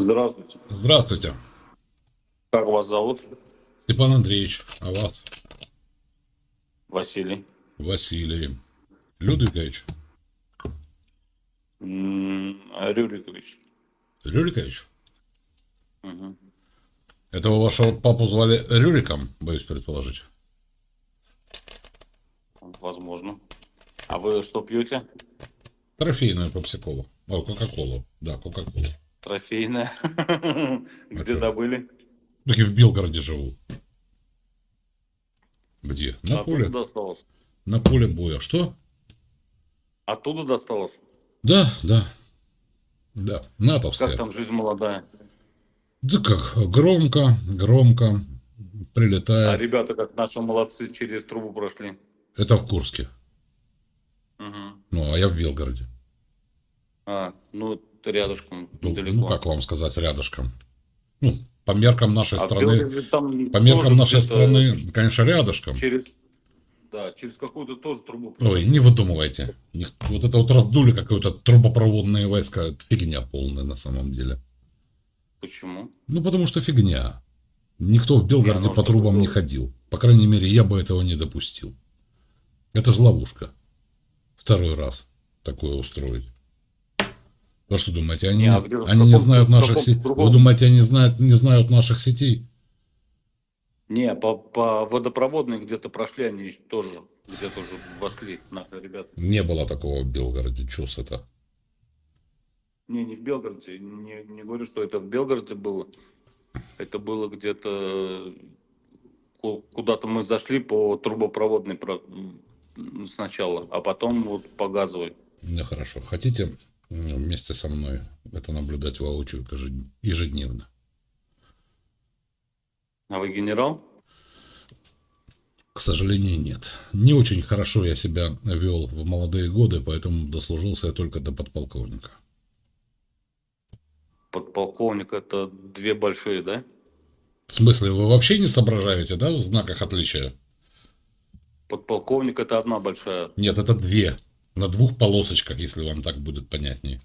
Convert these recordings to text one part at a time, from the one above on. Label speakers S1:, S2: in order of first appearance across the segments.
S1: Здравствуйте.
S2: Здравствуйте,
S1: Как вас зовут?
S2: Степан Андреевич, а вас
S1: Василий.
S2: Василий Людвигович,
S1: Рюрикович.
S2: Рюрикович.
S1: Мгм.
S2: Этого вашего папу звали Рюриком, боюсь предположить.
S1: Возможно. А вы что пьете?
S2: Трофейную пепси-колу. О, Кока-колу. Да, Кока-колу.
S1: Трофейное. Где добыли?
S2: Так и в Белгороде живу. Где? На поле.
S1: досталось.
S2: На поле боя. Что?
S1: Оттуда досталось.
S2: Да, да. Да,
S1: Как
S2: натовская.
S1: там жизнь молодая?
S2: Да как, громко, громко
S1: А
S2: прилетает.
S1: ребята, как наши молодцы, через трубу прошли.
S2: Это в Курске.
S1: Мгм.
S2: Ну, а я в Белгороде.
S1: А, ну, рядышком,
S2: Ну,
S1: недалеко.
S2: ну, как вам сказать, рядышком. Ну, по меркам нашей
S1: А
S2: страны,
S1: там
S2: по меркам нашей страны, конечно, рядышком.
S1: Через, да, через какую-то тоже трубу
S2: Ой, не выдумывайте. Вот это вот раздули какое-то трубопроводные войска. Это фигня полная на самом деле.
S1: Почему?
S2: Ну, потому что фигня. Никто в Белгороде
S1: Не, ну,
S2: по трубам не ходил. По крайней мере, я бы этого не допустил. Это же ловушка. Второй раз такое устроить. Вы что думаете, они,
S1: Не, а в
S2: они не
S1: каком-
S2: знают
S1: в
S2: наших сетей? Вы думаете, они знают, не знают наших сетей?
S1: Не, по, по водопроводной где-то прошли они тоже, где-то уже в Москве, наши ребята.
S2: Не было такого в Белгороде. Чус это?
S1: Не, не в Белгороде, не, не говорю, что это в Белгороде было. Это было где-то ку- куда-то мы зашли по трубопроводной сначала, а потом вот по газовой.
S2: Ну, хорошо. Хотите вместе со мной это наблюдать воочию ежед- ежедневно?
S1: А вы генерал?
S2: К сожалению, нет. Не очень хорошо я себя вел в молодые годы, поэтому дослужился я только до подполковника.
S1: Подполковник это две большие, да?
S2: В смысле, вы вообще не соображаете, да, в знаках отличия?
S1: Подполковник это одна большая.
S2: Нет, это две. На двух полосочках, если вам так будет понятнее.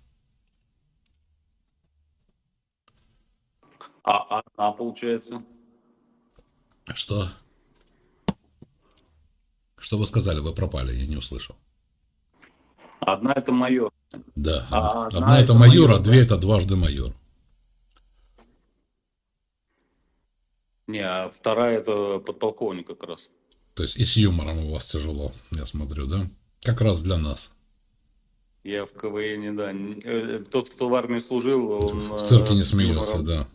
S1: А одна получается.
S2: Что? Что вы сказали? Вы пропали, я не услышал.
S1: Одна это майор.
S2: Да.
S1: А
S2: одна,
S1: одна
S2: это майор,
S1: майор,
S2: а две это дважды майор.
S1: Не, а вторая это подполковник как раз.
S2: То есть и с юмором у вас тяжело, я смотрю, да? Как раз для нас.
S1: Я в КВН, да. э, Тот, кто в армии служил, он...
S2: В
S1: э,
S2: не
S1: с
S2: смеется,
S1: юмором-
S2: да.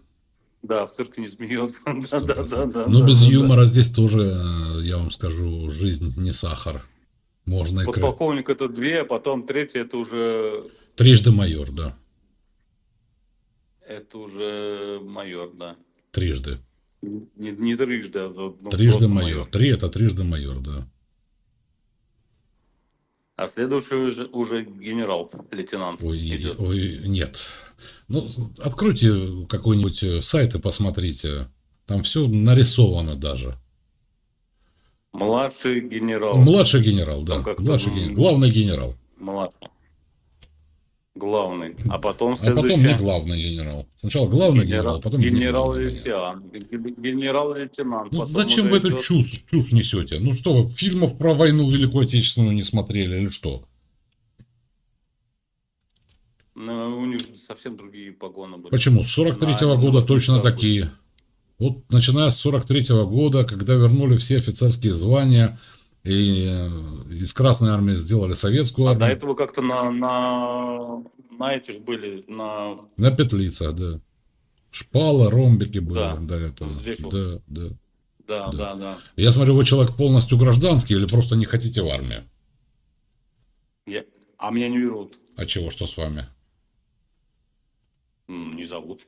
S1: Да, в цирке не смеется. Да, да, да, да.
S2: Но
S1: да,
S2: без
S1: да, да.
S2: юмора здесь тоже, э, я вам скажу, жизнь не сахар. Можно и кры-
S1: Подполковник это две, а потом третья это уже...
S2: Трижды майор, да.
S1: Это уже майор, да.
S2: Трижды.
S1: Не, не трижды, а ну,
S2: Трижды
S1: просто
S2: майор. Три это трижды майор, да.
S1: А следующий уже, уже генерал, лейтенант
S2: Ой,
S1: идет.
S2: ой, нет. Ну, откройте какой-нибудь э, сайт и посмотрите. Там все нарисовано даже.
S1: Младший генерал.
S2: Младший генерал, да.
S1: Как-то,
S2: Младший генерал. Главный генерал.
S1: Младший. Главный. А потом
S2: А
S1: следующий...
S2: потом не главный генерал. Сначала главный генерал, а потом генерал.
S1: генерал-лейтенант. Генерал-лейтенант.
S2: Ну, зачем вы эту
S1: идет-
S2: чушь, чушь несете? Ну что, вы фильмов про войну Великую Отечественную не смотрели или что?
S1: Ну, у них совсем другие погоны были.
S2: Почему? С 43-го
S1: Да,
S2: года точно такие. Вот начиная с 43-го года, когда вернули все офицерские звания, и э, из Красной Армии сделали советскую
S1: А до
S2: армию,
S1: этого как-то на, на, на этих были, на...
S2: на петлицах, да. Шпалы, ромбики были
S1: Да.
S2: до этого.
S1: Здесь вот.
S2: Да, да.
S1: Да,
S2: Да.
S1: да, да.
S2: Я смотрю, вы человек полностью гражданский или просто не хотите в армию?
S1: Я- А меня не берут.
S2: А чего, что с вами?
S1: Не зовут.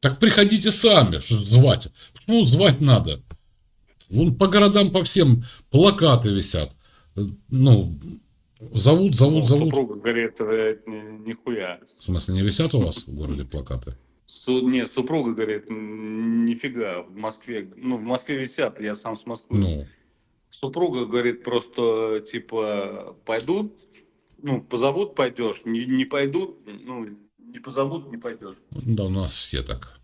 S2: Так приходите сами, что звать. Почему звать надо? Вон по городам, по всем плакаты висят. Э, Ну, зовут, зовут,
S1: Ну,
S2: зовут.
S1: Супруга говорит, э, ни- нихуя.
S2: В смысле, не висят у вас в городе плакаты?
S1: Су- нет, супруга говорит, «М, нифига, в Москве, ну, в Москве висят, я сам с Москвы.
S2: Ну,
S1: Супруга говорит просто, типа, пойдут, ну, позовут, пойдешь, не, не пойдут, ну, Не позовут, не пойдешь.
S2: Да, у нас все так.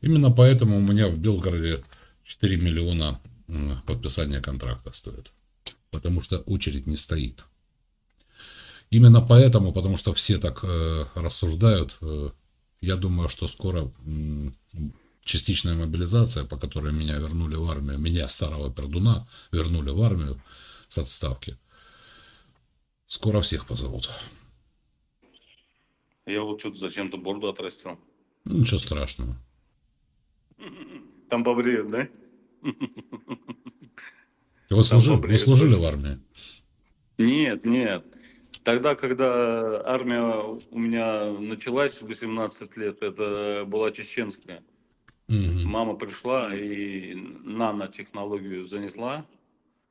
S2: Именно поэтому у меня в Белгороде 4 миллиона подписания контракта стоит. Потому что очередь не стоит. Именно поэтому, потому что все так э, рассуждают, э, я думаю, что скоро м, частичная мобилизация, по которой меня вернули в армию, меня, старого пердуна, вернули в армию с отставки. Скоро всех позовут.
S1: Я вот что-то зачем-то бороду отрастил.
S2: Ну, Ничего страшного.
S1: Там побреют, да?
S2: Вы служили, вы служили в армии?
S1: Нет, нет. Тогда, когда армия у меня началась в 18 лет, это была чеченская.
S2: Мгм.
S1: Мама пришла и нанотехнологию занесла.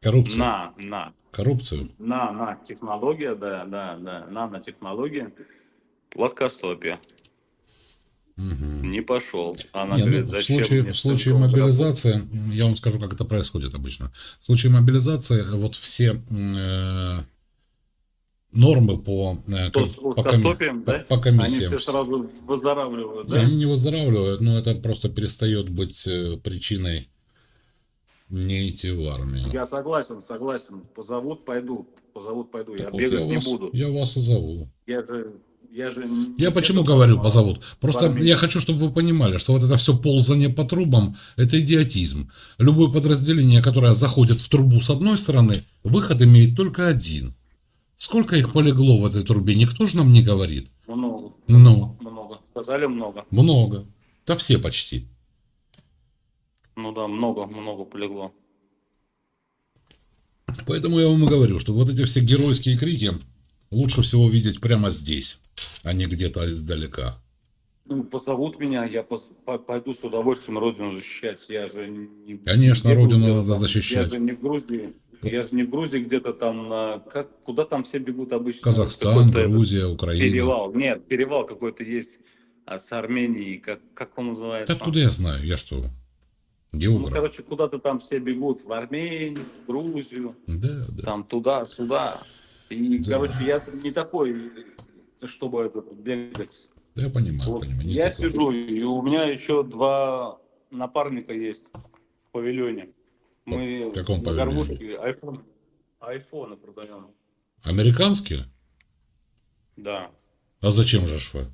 S2: Коррупция.
S1: На, на.
S2: Коррупцию.
S1: На, на, технология, да, да, да, нанотехнология. Плоскостопие.
S2: Мгм.
S1: Не пошел. Она
S2: Не, ну,
S1: говорит,
S2: в
S1: зачем
S2: случае,
S1: мне
S2: в случае мобилизации, я вам скажу, как это происходит обычно. В случае мобилизации вот все э, нормы по, э, по, коми- по-
S1: да?
S2: по
S1: Они
S2: комиссиям.
S1: все сразу выздоравливают,
S2: И
S1: да?
S2: Они не выздоравливают, но это просто перестает быть э, причиной не идти в армию.
S1: Я согласен, согласен. Позовут, пойду. Позовут, пойду. Я
S2: Так вот
S1: бегать
S2: я,
S1: не
S2: вас,
S1: буду.
S2: я вас и зову.
S1: Я же, я же...
S2: Я почему говорю позовут? Просто я хочу, чтобы вы понимали, что вот это все ползание по трубам – это идиотизм. Любое подразделение, которое заходит в трубу с одной стороны, выход имеет только один. Сколько их полегло в этой трубе, никто же нам не говорит.
S1: Много.
S2: Ну.
S1: Много. Сказали много.
S2: Много. Да все почти.
S1: Ну да, много, много полегло.
S2: Поэтому я вам и говорю, что вот эти все геройские крики лучше всего видеть прямо здесь, а не где-то издалека.
S1: Ну, позовут меня, я пос- по- пойду с удовольствием родину защищать. Я же не...
S2: Конечно, родину надо защищать.
S1: Я же не в Грузии. Я же не в Грузии где-то там, на- как, куда там все бегут обычно?
S2: Казахстан,
S1: этот
S2: Грузия, Украина.
S1: Перевал. Нет, перевал какой-то есть а, с Арменией. Как, как он называется?
S2: Откуда я знаю? Я что,
S1: Ну,
S2: географ?
S1: короче, куда-то там все бегут. В Армению, в Грузию,
S2: Да, да.
S1: там туда-сюда. И,
S2: Да.
S1: короче, я не такой, чтобы это, бегать.
S2: Да я понимаю,
S1: Вот
S2: понимаю. не
S1: я
S2: такой.
S1: сижу, и у меня еще два напарника есть в павильоне. Мы
S2: В каком
S1: на горбушке айфон, айфоны продаем.
S2: Американские?
S1: Да.
S2: А зачем же вы?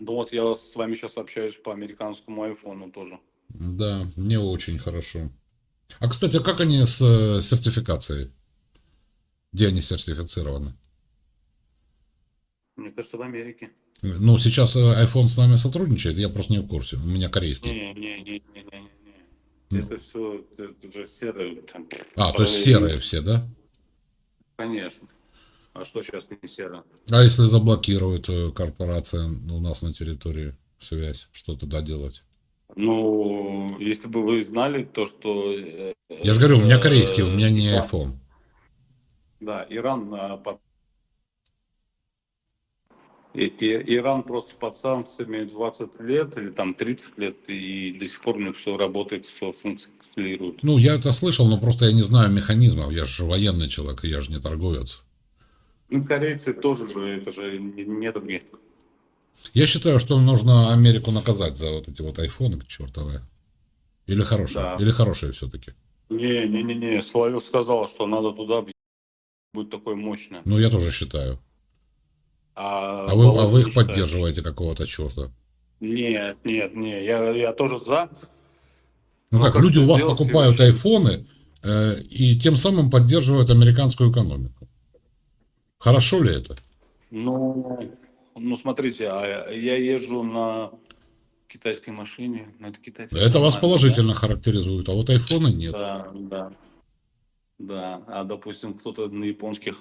S1: Ну вот я с вами сейчас общаюсь по американскому айфону тоже.
S2: Да, не очень хорошо. А, кстати, а как они с э, сертификацией? Где они сертифицированы?
S1: Мне кажется, в Америке.
S2: Ну, сейчас э, iPhone с нами сотрудничает, я просто не в курсе. У меня корейский.
S1: Не, не, не, не, не.
S2: Ну.
S1: Это все, это же серые. Там,
S2: А, то есть серые все, да?
S1: Конечно. А что сейчас не серо?
S2: А если заблокирует э, корпорация у нас на территории связь, что тогда делать?
S1: Ну, если бы вы знали то, что... э,
S2: Я же говорю, у меня корейский, у меня не iPhone.
S1: Да, Иран под... И, и- Иран просто под санкциями 20 лет или там 30 лет, и до сих пор у них все работает, все функционирует.
S2: Ну, я это слышал, но просто я не знаю механизмов. Я же военный человек, я же не торговец.
S1: Ну, корейцы тоже же, это же не, не другие.
S2: Я считаю, что нужно Америку наказать за вот эти вот айфоны чертовые. Или хорошие,
S1: Да.
S2: или хорошие все-таки.
S1: Не, не, не, не, Соловьев сказал, что надо туда будет такой мощный.
S2: Ну, я тоже считаю.
S1: А,
S2: А вы, а вы их поддерживаете какого-то черта.
S1: Нет, нет, нет, я, я тоже за.
S2: Ну, как, люди у вас покупают
S1: Сереж?
S2: айфоны э, и тем самым поддерживают американскую экономику. Хорошо ли это?
S1: Ну, ну смотрите, а я езжу на китайской машине, на китайской
S2: Это вас
S1: машине,
S2: положительно характеризует, а вот айфоны нет.
S1: Да, да, да. А допустим, кто-то на японских,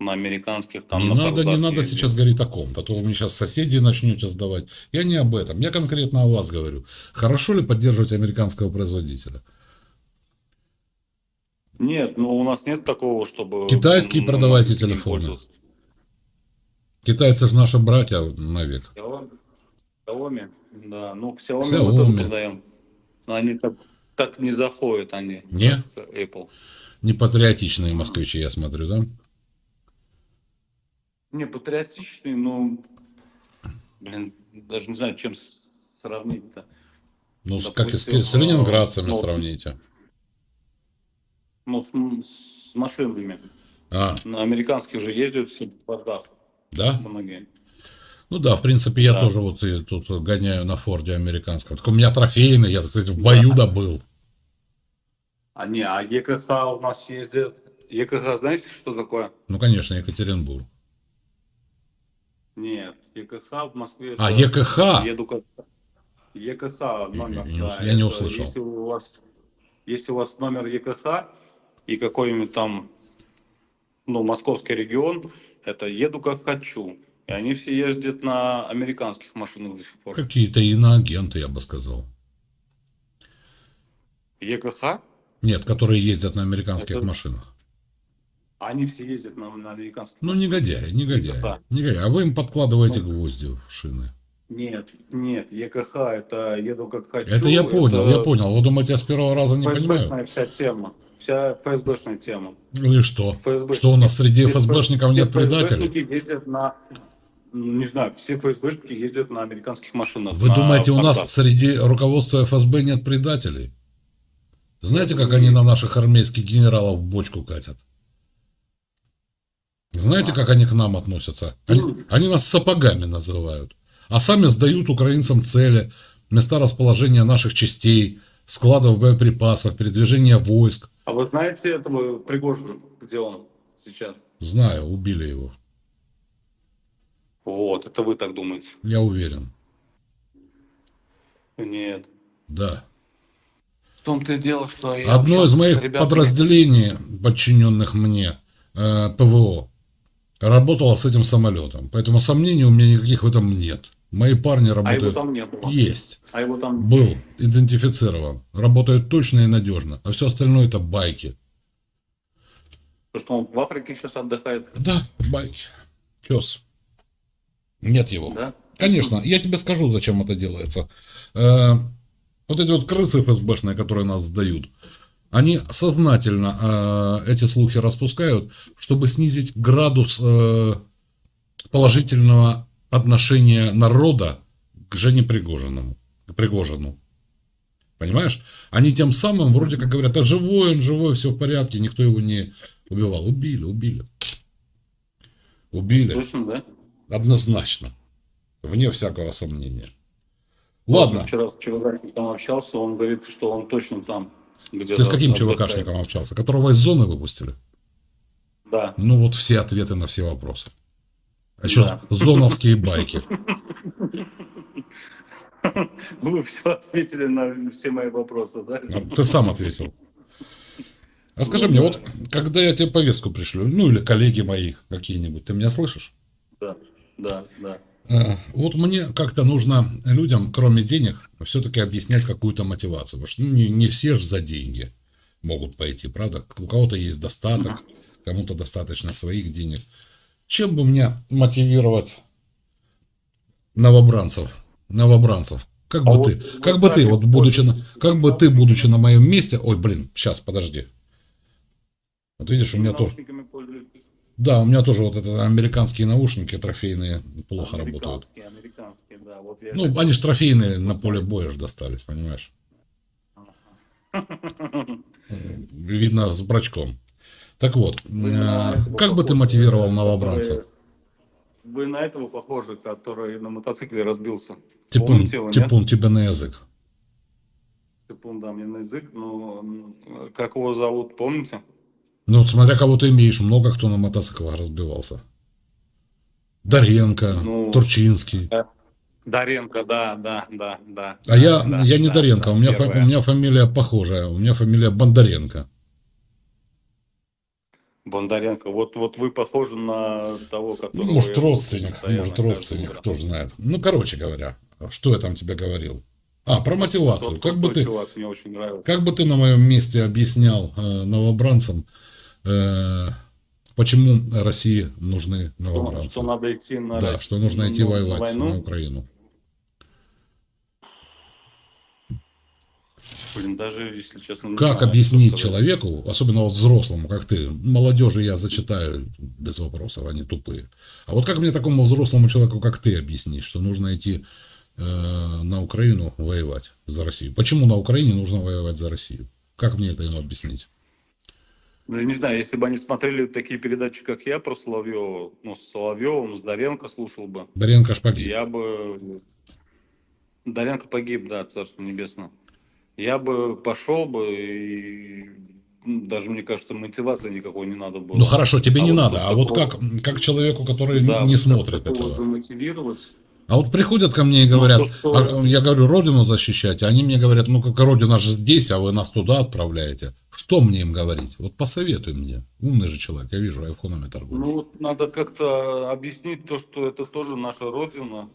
S1: на американских, там
S2: не
S1: на
S2: надо, не надо
S1: ездит.
S2: сейчас говорить о ком-то, а то вы мне сейчас соседей начнете сдавать. Я не об этом, я конкретно о вас говорю. Хорошо ли поддерживать американского производителя?
S1: Нет, ну у нас нет такого, чтобы...
S2: Китайские продавайте телефоны. Китайцы же наши братья навек.
S1: Xiaomi, да, ну к Xiaomi,
S2: Xiaomi.
S1: мы тоже продаем. Но они так, так не заходят, они,
S2: Не?
S1: Apple.
S2: Непатриотичные москвичи, я смотрю, да?
S1: Не, патриотичный, ну, блин, даже не знаю, чем сравнить-то.
S2: Ну, с- как и с,
S1: Допустим,
S2: с ленинградцами
S1: ну,
S2: сравните.
S1: Ну, с, м- с машинами.
S2: А,
S1: На американских же ездят все в фордах
S2: да?
S1: многие.
S2: Ну да, в принципе, я
S1: Да.
S2: тоже вот и тут гоняю на Форде американском. Только у меня трофейный, я, так сказать, в бою добыл.
S1: А не, а ЕКХ у нас ездит. ЕКХ, знаете, что такое?
S2: Ну, конечно, Екатеринбург.
S1: Нет, ЕКХ в Москве.
S2: А, ЕКХ?
S1: Еду как... ЕКХ номер.
S2: Не
S1: да,
S2: я не услышал.
S1: Если у вас, если у вас номер ЕКХ и какой-нибудь там, ну, московский регион, это еду как хочу. И они все ездят на американских машинах до сих пор.
S2: Какие-то иноагенты, я бы сказал.
S1: ЕКХ,
S2: Нет, которые ездят на американских
S1: Это-
S2: машинах.
S1: Они все ездят на, на американских
S2: Ну, негодяи, негодяи.
S1: Да.
S2: негодяи. А вы им подкладываете
S1: Ну.
S2: гвозди в шины.
S1: Нет, нет, ЕКХ это еду как хочу.
S2: Это я понял,
S1: это
S2: я понял. Вы думаете, я с первого раза не понимаю?
S1: ФСБшная вся тема. Вся ФСБшная тема.
S2: Ну и что?
S1: ФСБ.
S2: Что у нас среди
S1: Все
S2: ФСБшников
S1: все
S2: нет предателей?
S1: ФСБшники ездят на, не знаю, все ФСБшники ездят на американских машинах.
S2: Вы
S1: на
S2: думаете, у нас среди руководства ФСБ нет предателей? Знаете, как они на наших армейских генералов бочку катят? Знаете, как они к нам относятся? Они, они нас сапогами называют. А сами сдают украинцам цели, места расположения наших частей, складов боеприпасов, передвижения войск.
S1: А вы знаете этого Пригожина, где он сейчас?
S2: Знаю, убили его.
S1: Вот, это вы так думаете.
S2: Я уверен.
S1: Нет.
S2: Да.
S1: В том-то и дело, что я
S2: Одно из моих
S1: ребятами.
S2: подразделений, подчиненных мне, э, ПВО, работало с этим самолетом. Поэтому сомнений у меня никаких в этом нет. Мои парни
S1: А его
S2: работают.
S1: там не было.
S2: Есть.
S1: А его там...
S2: Был идентифицирован. Работают точно и надежно. А все остальное это байки.
S1: Потому что он в Африке сейчас отдыхает.
S2: Да, байки. Пес. Нет его.
S1: Да?
S2: Конечно, я тебе скажу, зачем это делается. Э, Вот эти вот крысы ФСБшные, которые нас сдают, они сознательно э, эти слухи распускают, чтобы снизить градус э, положительного отношения народа к Жене Пригожиному. К Пригожину. Понимаешь? Они тем самым вроде как говорят, а живой он, живой, все в порядке, никто его не убивал. Убили, убили. Убили.
S1: Точно, да?
S2: Однозначно. Вне всякого сомнения. Ладно.
S1: Вчера с ЧВКшником общался, он говорит, что он точно там где-то.
S2: Ты с каким
S1: отдыхает.
S2: ЧВКшником общался? Которого из зоны выпустили?
S1: Да.
S2: Ну вот все ответы на все вопросы. А еще
S1: Да.
S2: зоновские байки.
S1: Вы все ответили на все мои вопросы, да?
S2: А Ты сам ответил. А скажи мне, вот когда я тебе повестку пришлю, ну или коллеги мои какие-нибудь, ты меня слышишь?
S1: Да, да, да.
S2: А, Вот мне как-то нужно людям, кроме денег, все-таки объяснять какую-то мотивацию. Потому что ну, не, не все же за деньги могут пойти, правда? У кого-то есть достаток, кому-то достаточно своих денег. Чем бы мне мотивировать новобранцев? Новобранцев. Как бы
S1: А
S2: ты,
S1: вот
S2: как бы ты, вот будучи, на, как бы ты, будучи на моем месте, ой, блин, сейчас, подожди. Вот видишь, у меня тоже? Да, у меня тоже вот это американские наушники трофейные плохо работают.
S1: Американские, американские, да. Вот я
S2: Ну, они ж трофейные на поле боя ж достались, понимаешь? Видно, с брачком. Так вот,
S1: Вы
S2: э, как бы ты мотивировал новобранцев?
S1: Вы на этого похожи, который на мотоцикле разбился.
S2: Типун,
S1: его,
S2: типун тебе на язык.
S1: Типун, да, мне на язык, но как его зовут, помните?
S2: Ну, смотря кого ты имеешь, много кто на мотоциклах разбивался. Доренко,
S1: Ну,
S2: Турчинский.
S1: Даренко, да, да, да, да.
S2: А я,
S1: да,
S2: я не
S1: да,
S2: Доренко,
S1: да,
S2: у, меня фа- у меня фамилия похожая, у меня фамилия Бондаренко.
S1: Бондаренко. Вот, вот вы похожи на того, которого...
S2: Ну, может, родственник, может, родственник, кто знает. Ну, короче говоря, что я там тебе говорил? А, про мотивацию.
S1: Тот
S2: Как бы ты,
S1: чувак, мне очень
S2: как бы ты на моем месте объяснял э, новобранцам, э, почему России нужны
S1: Что,
S2: новобранцы?
S1: что надо идти на,
S2: да,
S1: Россию-
S2: что нужно идти
S1: ну, на
S2: воевать
S1: войну.
S2: на Украину.
S1: Блин, даже если честно...
S2: Как
S1: знаю,
S2: объяснить
S1: что
S2: человеку, особенно вот взрослому, как ты, молодежи я зачитаю, без вопросов, они тупые. А вот как мне такому взрослому человеку, как ты, объяснить, что нужно идти э, на Украину воевать за Россию? Почему на Украине нужно воевать за Россию? Как мне это ему объяснить?
S1: Ну, я не знаю, если бы они смотрели такие передачи, как я, про Соловьева, ну, с Соловьевым, с Доренко слушал бы,
S2: Доренко ж погиб.
S1: я бы... Доренко погиб, да, царство небесное. Я бы пошел бы и ну, даже, мне кажется, мотивации никакой не надо было.
S2: Ну хорошо, тебе
S1: А
S2: не
S1: вот
S2: надо.
S1: вот
S2: А вот
S1: такого-
S2: как, как человеку, который
S1: Да,
S2: не
S1: вот
S2: смотрит этого?
S1: замотивировать.
S2: А вот приходят ко мне и
S1: Ну,
S2: говорят,
S1: то, что-
S2: а, я говорю, родину защищать, а они мне говорят, ну как родина же здесь, а вы нас туда отправляете. Что мне им говорить? Вот посоветуй мне. Умный же человек, я вижу, айфонами торгует.
S1: Ну, вот надо как-то объяснить то, что это тоже наша родина,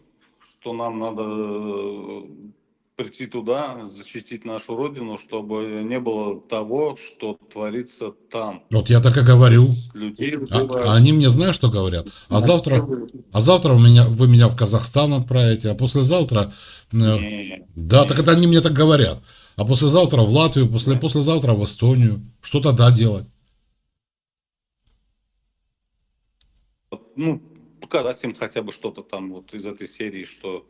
S1: что нам надо э, прийти туда, защитить нашу родину, чтобы не было того, что творится там.
S2: Вот я так и говорю.
S1: Людей
S2: А, а они мне знаешь, что говорят? А завтра, а завтра у меня, вы меня в Казахстан отправите, а послезавтра... э,
S1: Не,
S2: Да, так это они мне так говорят. А послезавтра в Латвию, после, послезавтра в Эстонию. Что тогда делать?
S1: ну, показать им хотя бы что-то там вот из этой серии, что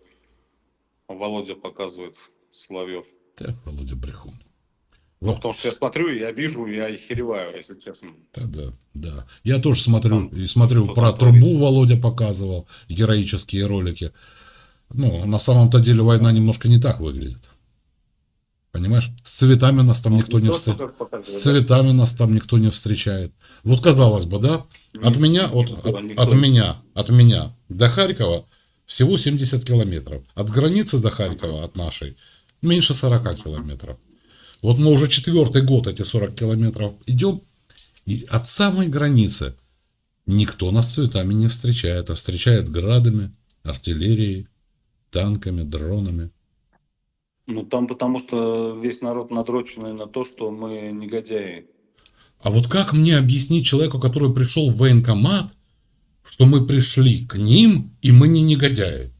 S1: Володя показывает Соловьев.
S2: Да, Володя Брехун.
S1: Ну,
S2: Вот.
S1: потому что я смотрю, я вижу, я охереваю, если честно.
S2: Да, да, да. Я тоже смотрю
S1: Там
S2: и смотрю про трубу
S1: творится.
S2: Володя показывал, героические ролики. Ну, на самом-то деле война немножко не так выглядит. Понимаешь? С цветами нас там никто не
S1: что
S2: встречает. С
S1: да.
S2: цветами нас там никто не встречает. Вот казалось бы, да? От
S1: Ни-
S2: меня, от,
S1: никто,
S2: от, от
S1: не-
S2: меня, от меня до Харькова всего 70 километров. От границы до Харькова, от нашей, меньше 40 километров. Вот мы уже четвертый год эти 40 километров идем, и от самой границы никто нас цветами не встречает, а встречает градами, артиллерией, танками, дронами.
S1: Ну, там потому что весь народ надроченный на то, что мы негодяи.
S2: А вот как мне объяснить человеку, который пришел в военкомат, что мы пришли к ним, и мы не негодяи?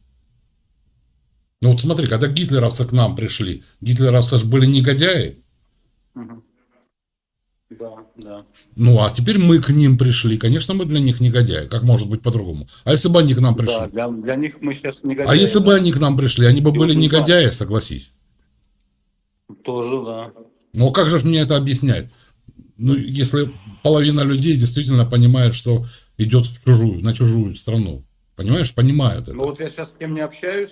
S2: Ну вот смотри, когда гитлеровцы к нам пришли, гитлеровцы же были негодяи,
S1: Да, да.
S2: ну а теперь мы к ним пришли, конечно, мы для них негодяи, как может быть по-другому? А если бы они к нам пришли?
S1: Да, для, для них мы сейчас негодяи.
S2: а если бы
S1: да.
S2: они к нам пришли, они бы
S1: И
S2: были негодяи, согласись.
S1: Тоже, да.
S2: Ну как же мне это объяснять? Ну, если половина людей действительно понимает, что идет в чужую, на чужую страну. Понимаешь, понимают это.
S1: Ну вот я сейчас с кем не общаюсь,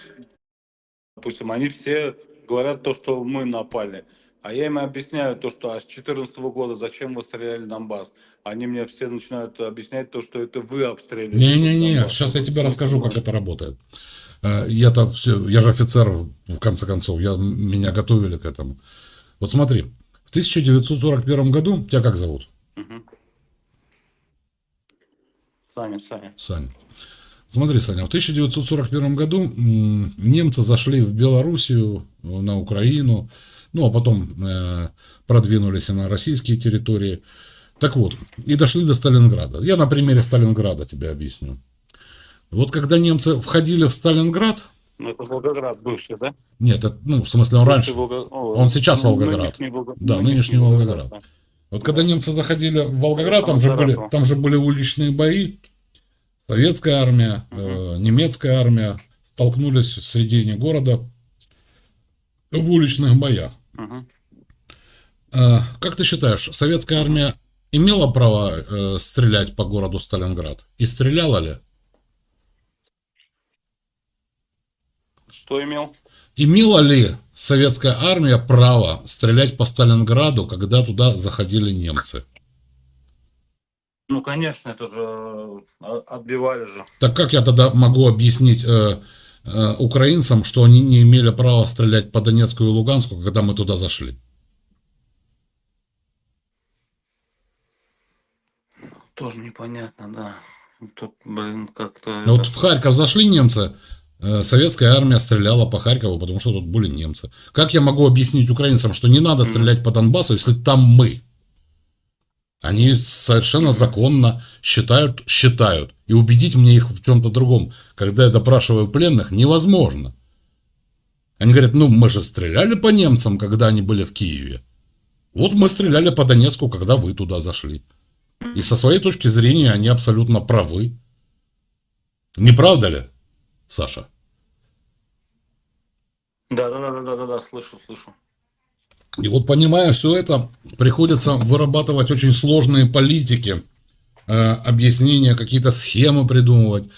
S1: допустим, они все говорят то, что мы напали. А я им объясняю то, что а с 2014 года зачем вы стреляли Донбасс. Они мне все начинают объяснять то, что это вы обстреливали.
S2: Не-не-не, сейчас я тебе расскажу, как это работает. Э, Я-то все, я же офицер, в конце концов, я, меня готовили к этому. Вот смотри, в 1941 году, тебя как зовут?
S1: Мгм. Саня, Саня.
S2: Саня. Смотри, Саня, в 1941 году немцы зашли в Белоруссию, на Украину, ну, а потом э, продвинулись и на российские территории. Так вот, и дошли до Сталинграда. Я на примере Сталинграда тебе объясню. Вот когда немцы входили в Сталинград,
S1: Ну это Волгоград бывший, да?
S2: нет, это, ну, в смысле, он раньше,
S1: Волго- О,
S2: он сейчас
S1: ну,
S2: Волгоград.
S1: нынешний Волго-
S2: Да, нынешний Волгоград. Вот когда немцы заходили в Волгоград, там же были, там же были уличные бои. Советская армия, э, немецкая армия столкнулись в середине города в уличных боях. Э, как ты считаешь, советская армия имела право э, стрелять по городу Сталинград? И стреляла ли?
S1: Что имел?
S2: Имела ли советская армия право стрелять по Сталинграду, когда туда заходили немцы?
S1: Ну, конечно, это же э, отбивали же.
S2: Так как я тогда могу объяснить э, э, украинцам, что они не имели права стрелять по Донецку и Луганску, когда мы туда зашли?
S1: Тоже непонятно, да. Тут, блин, как-то...
S2: Ну, Вот в Харьков зашли немцы, э, советская армия стреляла по Харькову, потому что тут были немцы. Как я могу объяснить украинцам, что не надо стрелять по Донбассу, если там мы? Они совершенно законно считают, считают. И убедить мне их в чем-то другом, когда я допрашиваю пленных, невозможно. Они говорят, ну мы же стреляли по немцам, когда они были в Киеве. Вот мы стреляли по Донецку, когда вы туда зашли. И со своей точки зрения они абсолютно правы. Не правда ли, Саша?
S1: Да, да, да, да, да, да, слышу, слышу.
S2: И вот понимая все это, приходится вырабатывать очень сложные политики, э, объяснения, какие-то схемы придумывать.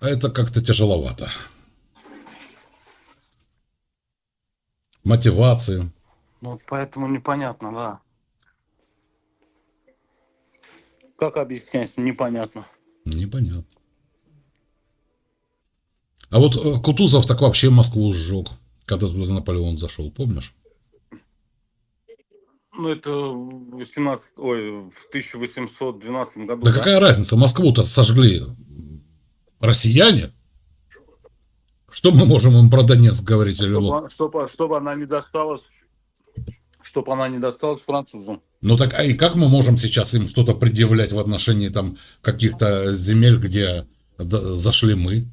S2: А это как-то тяжеловато. Мотивации.
S1: Ну, вот поэтому непонятно, да. Как объяснять, непонятно.
S2: Непонятно. А вот э, Кутузов так вообще Москву сжег, когда туда Наполеон зашел, помнишь?
S1: Ну, это в 18, ой, в 1812 году.
S2: Да какая разница, Москву-то сожгли россияне? Что мы можем им про Донецк говорить или Лу-
S1: Чтобы, чтобы, чтобы она не досталась, чтобы она не досталась французам.
S2: Ну так, а и как мы можем сейчас им что-то предъявлять в отношении там каких-то земель, где д- зашли мы?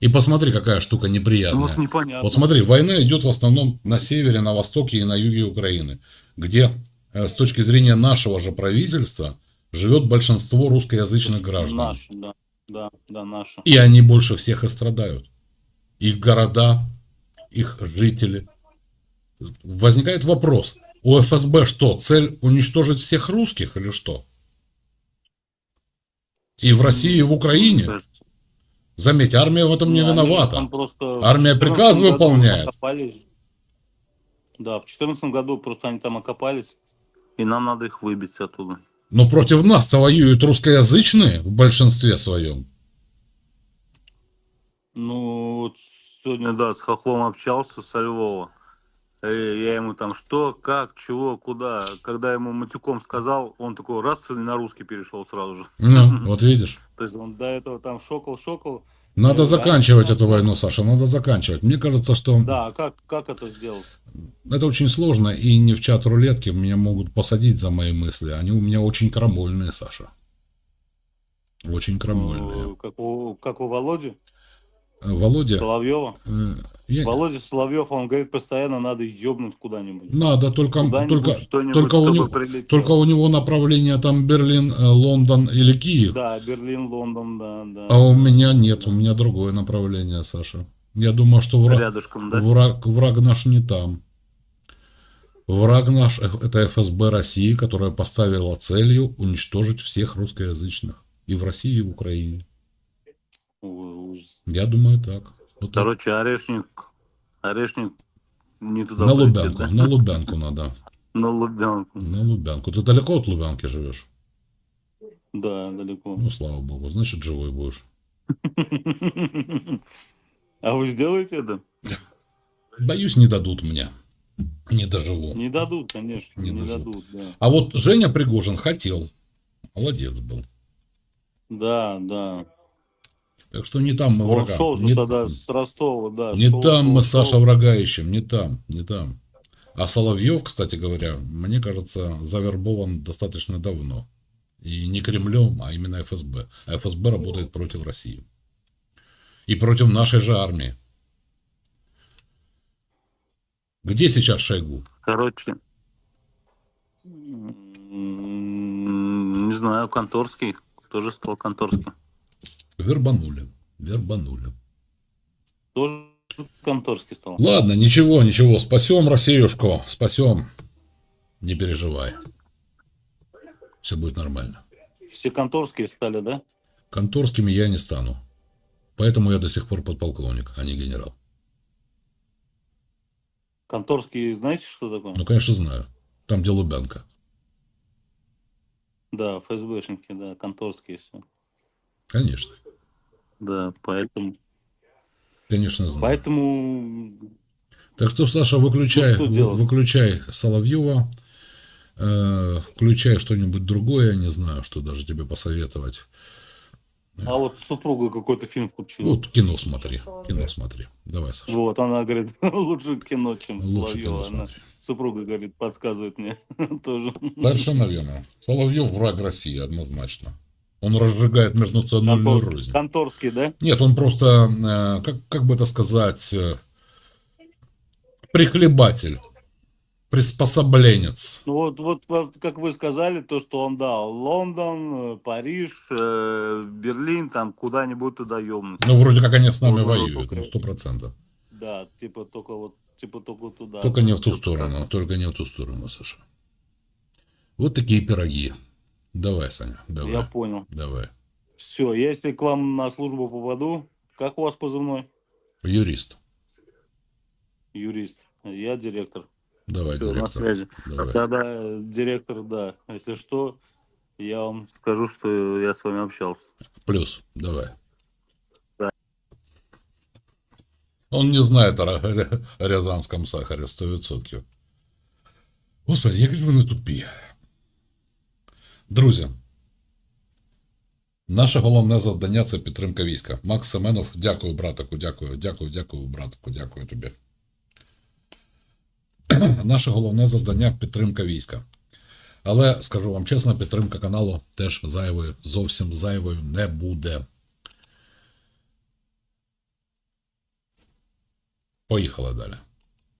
S2: И посмотри, какая штука неприятная.
S1: вот непонятно.
S2: Вот смотри, война идет в основном на севере, на востоке и на юге Украины, где э, с точки зрения нашего же правительства живет большинство русскоязычных граждан.
S1: Наши, да, да, да, наши.
S2: И они больше всех и страдают. Их города, их жители. Возникает вопрос, у ФСБ что, цель уничтожить всех русских или что? И в России, и в Украине. Заметь, армия в этом не
S1: Ну,
S2: виновата.
S1: просто
S2: Армия
S1: в 14
S2: приказ выполняет.
S1: Да, в 2014 году просто они там окопались, и нам надо их выбить оттуда.
S2: Но против нас воюют русскоязычные в большинстве своем.
S1: Ну, вот сегодня, да, с Хохлом общался, со Львова. Э, Я ему там что, как, чего, куда. Когда ему матюком сказал, он такой раз и на русский перешел сразу же.
S2: Ну, вот видишь.
S1: То есть он до этого там шокал-шокал.
S2: Надо
S1: Ну,
S2: заканчивать
S1: да.
S2: эту войну, Саша, надо заканчивать. Мне кажется, что
S1: Да, а как, как это сделать?
S2: это очень сложно, и не в чат рулетки меня могут посадить за мои мысли. Они у меня очень крамольные, Саша. Очень крамольные.
S1: Как у, как у Володи
S2: Э, Володя,
S1: Соловьева.
S2: э, я-
S1: Володя Соловьев, он говорит, постоянно надо ёбнуть куда-нибудь.
S2: надо только,
S1: Куда-нибудь,
S2: только, только, у него,
S1: прилетело.
S2: только у него направление там Берлин, э, Лондон или Киев.
S1: Да, Берлин, Лондон, да, да.
S2: А у меня нет, у меня другое направление, Саша. Я думаю, что враг,
S1: Рядышком, да?
S2: враг, враг наш не там. Враг наш э, это ФСБ России, которая поставила целью уничтожить всех русскоязычных. И в России, и в Украине.
S1: Ужас.
S2: Я думаю так. Вот.
S1: Короче, орешник, орешник не туда
S2: на
S1: полетит,
S2: Лубянку,
S1: да?
S2: на Лубянку надо.
S1: На Лубянку.
S2: На Лубянку. Ты далеко от Лубянки живешь?
S1: Да, далеко.
S2: Ну, слава богу, значит, живой будешь.
S1: А вы сделаете это?
S2: Боюсь, не дадут мне. Не доживу.
S1: Не дадут, конечно,
S2: Не
S1: не,
S2: дадут,
S1: да.
S2: А вот Женя Пригожин хотел. Молодец был.
S1: Да, да.
S2: Так что не там мы
S1: Он
S2: врага.
S1: шел
S2: Не-
S1: тогда с Ростова, да.
S2: Не
S1: шел,
S2: там
S1: шел,
S2: мы,
S1: шел.
S2: Саша, врага ищем, не там, не там. А Соловьев, кстати говоря, мне кажется, завербован достаточно давно. И не Кремлем, а именно ФСБ. А ФСБ работает против России. И против нашей же армии. Где сейчас Шойгу?
S1: Короче, не знаю, Конторский. Тоже стал Конторский.
S2: Вербанули. Вербанули.
S1: Тоже Конторский стал.
S2: Ладно, ничего, ничего. Спасем Россиюшку. Спасем. Не переживай. Все будет нормально.
S1: Все Конторские стали, да?
S2: Конторскими я не стану. Поэтому я до сих пор подполковник, а не генерал.
S1: Конторские, знаете, что такое?
S2: Ну, конечно, знаю. Там, где Лубянка.
S1: Да, ФСБшники, да, конторские все.
S2: Конечно.
S1: Да, поэтому...
S2: Конечно, знаю.
S1: Поэтому...
S2: Так что, Саша, выключай,
S1: Ну, что делать?
S2: выключай Соловьева. э, включай что-нибудь другое, не знаю, что даже тебе посоветовать.
S1: А вот супруга какой-то фильм включила.
S2: Вот кино смотри. Кино смотри. Давай, Саша.
S1: Вот, она говорит, лучше кино, чем
S2: Лучше кино
S1: Соловьева. Она,
S2: смотри.
S1: супруга говорит, подсказывает мне тоже.
S2: Совершенно верно. Соловьев враг России, однозначно. Он разжигает межнациональную
S1: Конторский,
S2: рознь.
S1: конторский, да?
S2: Нет, он просто, э, как, как бы это сказать, э, прихлебатель. приспособленец.
S1: Ну вот, вот, вот как вы сказали, то, что он дал Лондон, э, Париж, э, Берлин, там куда-нибудь туда ёбнуть.
S2: Ну, вроде как они с нами
S1: ну,
S2: воюют, ну, сто процентов.
S1: Да, типа только вот, типа только туда.
S2: Только не в ту сторону, только не в ту сторону, Саша. Вот такие пироги. Давай, Саня, давай,
S1: Я понял.
S2: давай.
S1: Все, если к вам на службу попаду, как у вас позывной?
S2: Юрист,
S1: Юрист. Я директор.
S2: давай,
S1: Все, на
S2: директор.
S1: связи.
S2: Давай.
S1: Тогда э, директор, да. Если что, я вам скажу, что я с вами общался.
S2: Плюс, давай.
S1: Да.
S2: Он не знает о ра- о рязанском сахаре, сто відсотків. Господи, які ж вони тупі. Друзі, наше головне завдання це підтримка війська. Макс Семенов, дякую, братику, дякую, дякую, дякую, братику, дякую тобі. Наше головне завдання підтримка війська. Але скажу вам чесно, підтримка каналу теж зайвою, зовсім зайвою не буде. Поїхали далі.